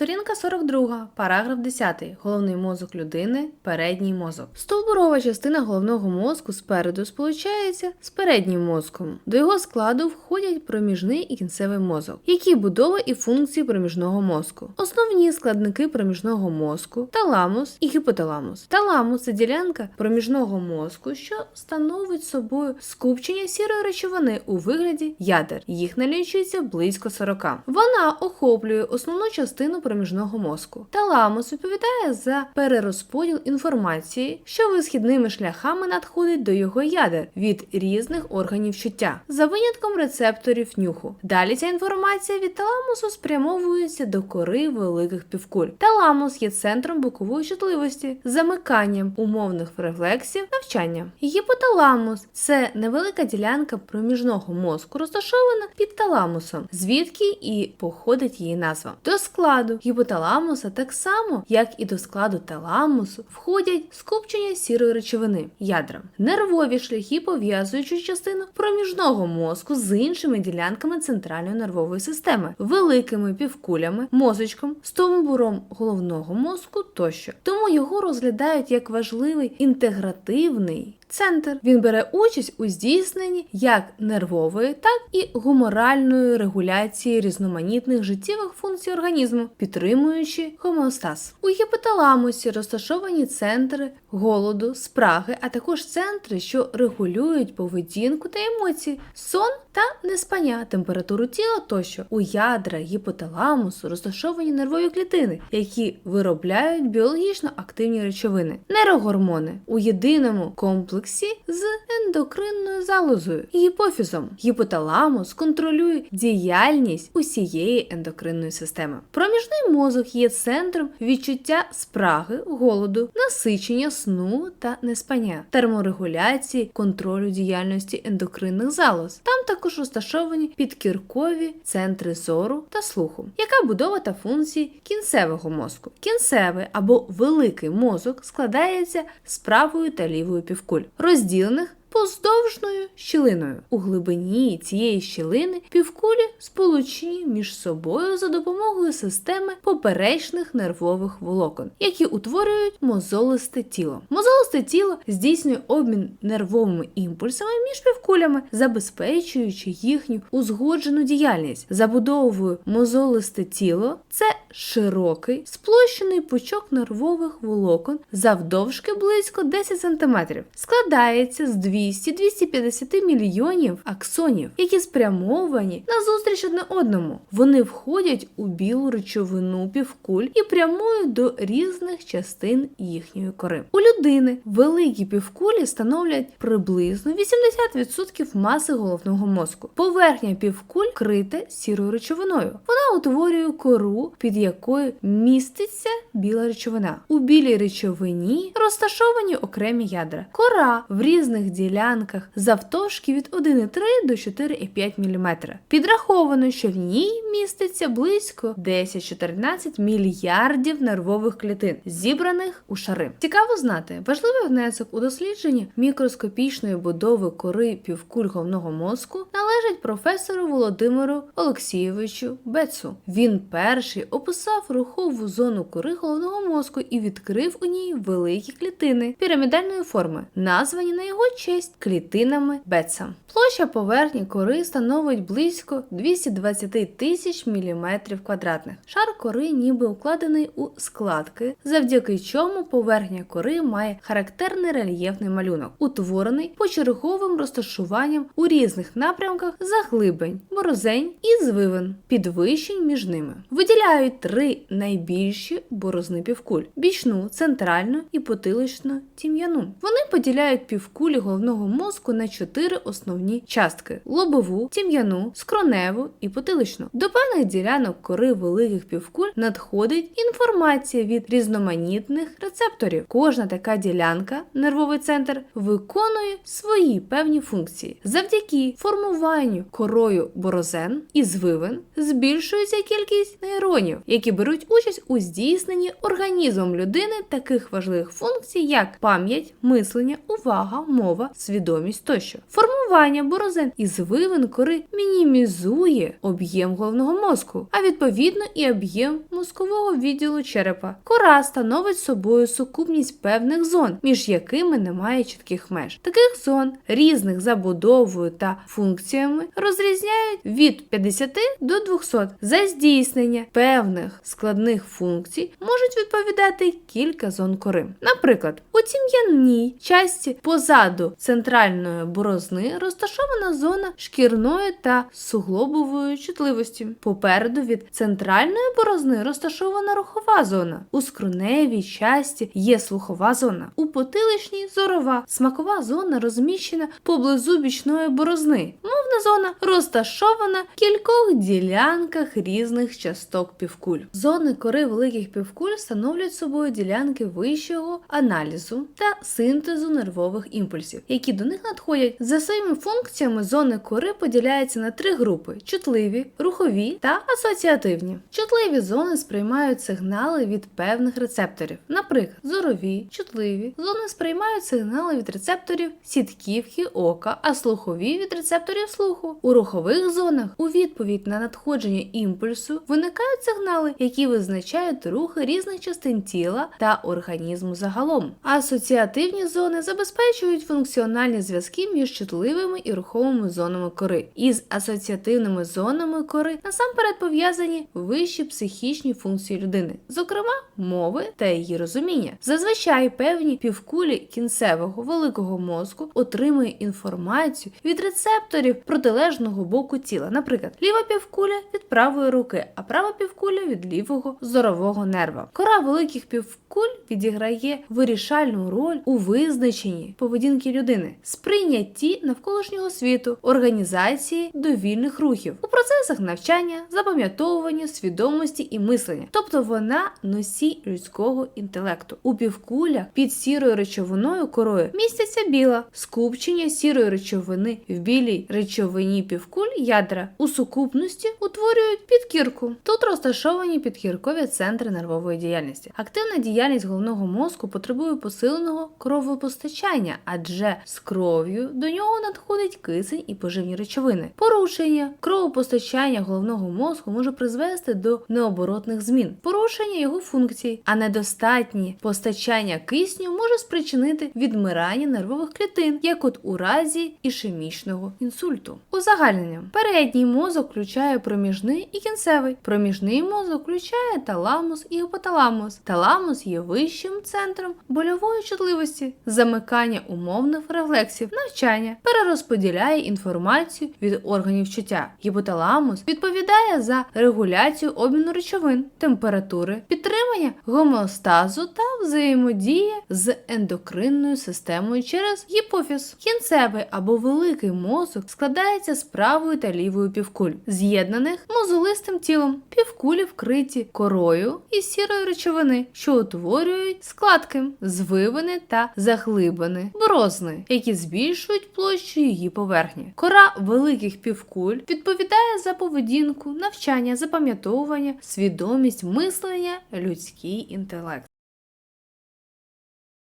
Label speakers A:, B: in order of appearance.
A: Сторінка 42, параграф 10. Головний мозок людини передній мозок. Стовбурова частина головного мозку спереду сполучається з переднім мозком. До його складу входять проміжний і кінцевий мозок. Які будова і функції проміжного мозку? Основні складники проміжного мозку таламус і гіпоталамус. Таламус це ділянка проміжного мозку, що становить собою скупчення сірої речовини у вигляді ядер. Їх налічується близько 40. Вона охоплює основну частину проміжного мозку. Таламус відповідає за перерозподіл інформації, що висхідними шляхами надходить до його ядер від різних органів чуття, за винятком рецепторів нюху. Далі ця інформація від таламусу спрямовується до кори великих півкуль. Таламус є центром бокової чутливості, замиканням умовних рефлексів, навчання. Гіпоталамус це невелика ділянка проміжного мозку, розташована під таламусом, звідки і походить її назва. До складу гіпоталамуса, так само як і до складу таламусу, входять скупчення сірої речовини ядра, нервові шляхи, пов'язуючи частину проміжного мозку з іншими ділянками центральної нервової системи, великими півкулями, мозочком, стовбуром головного мозку тощо. Тому його розглядають як важливий інтегративний. Центр він бере участь у здійсненні як нервової, так і гуморальної регуляції різноманітних життєвих функцій організму, підтримуючи гомеостаз. У гіпоталамусі розташовані центри голоду, спраги, а також центри, що регулюють поведінку та емоції, сон та неспання, температуру тіла тощо. У ядра гіпоталамусу розташовані нервові клітини, які виробляють біологічно активні речовини, нейрогормони у єдиному комплексі з ендокринною залозою гіпофізом. Гіпоталамус контролює діяльність усієї ендокринної системи. Проміжний мозок є центром відчуття спраги, голоду, насичення сну та неспання, терморегуляції, контролю діяльності ендокринних залоз. Там також розташовані підкіркові центри зору та слуху. Яка будова та функції кінцевого мозку? Кінцевий або великий мозок складається з правою та лівою півкуль, розділених Поздовжною щілиною у глибині цієї щілини півкулі сполучені між собою за допомогою системи поперечних нервових волокон, які утворюють мозолисте тіло. Мозолисте тіло здійснює обмін нервовими імпульсами між півкулями, забезпечуючи їхню узгоджену діяльність. Забудовою мозолисте тіло це широкий сплощений пучок нервових волокон завдовжки близько 10 см. Складається з 200-250 мільйонів аксонів, які спрямовані на зустріч одне одному. Вони входять у білу речовину півкуль і прямують до різних частин їхньої кори. У людини великі півкулі становлять приблизно 80% маси головного мозку. Поверхня півкуль крита сірою речовиною. Вона утворює кору, під якою міститься біла речовина. У білій речовині розташовані окремі ядра. Кора в різних ділянках завтовшки від 1,3 до 4,5 мм. Підраховано, що в ній міститься близько 10-14 мільярдів нервових клітин, зібраних у шари. Цікаво знати, важливий внесок у дослідженні мікроскопічної будови кори півкуль головного мозку належить професору Володимиру Олексійовичу Бецу. Він перший описав рухову зону кори головного мозку і відкрив у ній великі клітини пірамідальної форми, названі на його честь клітинами Бетса. Площа поверхні кори становить близько 220 тисяч міліметрів квадратних. Шар кори ніби укладений у складки, завдяки чому поверхня кори має характерний рельєфний малюнок, утворений почерговим розташуванням у різних напрямках заглибень, борозень і звивин, підвищень між ними. Виділяють три найбільші борозни півкуль: бічну, центральну і потиличну тім'яну. Вони поділяють півкулі головного мозку на чотири основні частки: лобову, тім'яну, скроневу і потиличну. До певних ділянок кори великих півкуль надходить інформація від різноманітних рецепторів. Кожна така ділянка, нервовий центр, виконує свої певні функції. Завдяки формуванню корою борозен і звивин збільшується кількість нейронів, які беруть участь у здійсненні організмом людини таких важливих функцій, як пам'ять, мислення, увага, мова, свідомість тощо. Формування борозен із вивин кори мінімізує об'єм головного мозку, а відповідно і об'єм мозкового відділу черепа. Кора становить собою сукупність певних зон, між якими немає чітких меж. Таких зон, різних за будовою та функціями, розрізняють від 50 до 200. За здійснення певних складних функцій можуть відповідати кілька зон кори. Наприклад, у тім'яній часті позаду центральної борозни розташована зона шкірної та суглобової чутливості. Попереду від центральної борозни розташована рухова зона. У скроневій часті є слухова зона. У потиличній зорова. Смакова зона розміщена поблизу бічної борозни. Мовна зона розташована в кількох ділянках різних часток півкуль. Зони кори великих півкуль становлять собою ділянки вищого аналізу та синтезу нервових імпульсів, які до них надходять. За своїми функціями зони кори поділяються на три групи: чутливі, рухові та асоціативні. Чутливі зони сприймають сигнали від певних рецепторів, наприклад, зорові, чутливі зони сприймають сигнали від рецепторів сітківки ока, а слухові від рецепторів слуху. У рухових зонах у відповідь на надходження імпульсу виникають сигнали, які визначають рухи різних частин тіла та організму загалом. Асоціативні зони забезпечують функціональні зв'язки між чутливими і руховими зонами кори. Із асоціативними зонами кори насамперед пов'язані вищі психічні функції людини, зокрема мови та її розуміння. Зазвичай певні півкулі кінцевого великого мозку отримує інформацію від рецепторів протилежного боку тіла. Наприклад, ліва півкуля від правої руки, а права півкуля від лівого зорового нерва. Кора великих півкуль відіграє вирішальну роль у визначенні поведінки людини, сприйнятті навколишнього світу, організації довільних рухів у процесах навчання, запам'ятовування, свідомості і мислення, тобто вона носій людського інтелекту. У півкулях під сірою речовиною корою містяться біла, скупчення сірої речовини в білій речовині півкуль ядра у сукупності утворюють підкірку. Тут розташовані підкіркові центри нервової діяльності. Активна діяльність головного мозку потребує посиленого кровопостачання, адже з кров'ю до нього надходить кисень і поживні речовини. Порушення кровопостачання головного мозку може призвести до необоротних змін, порушення його функцій, а недостатнє постачання кисню може спричинити відмирання нервових клітин, як от у разі ішемічного інсульту. Узагальнення передній мозок включає проміжний і кінцевий. Проміжний мозок включає таламус і гіпоталамус. Таламус є вищим центром больової чутливості, замикання умовних рефлексів, навчання, перерозподіляє інформацію від органів чуття. Гіпоталамус відповідає за регуляцію обміну речовин, температури, підтримання гомеостазу та взаємодіє з ендокринною системою через гіпофіз. Кінцевий або великий мозок складається з правої та лівої півкуль, з'єднаних мозолистим тілом. Півкулі вкриті корою і сірої речовини, що утворюють складки, звивини та заглибини, борозни, які збільшують площу її поверхні. Кора великих півкуль відповідає за поведінку, навчання, запам'ятовування, свідомість, мислення, людський інтелект.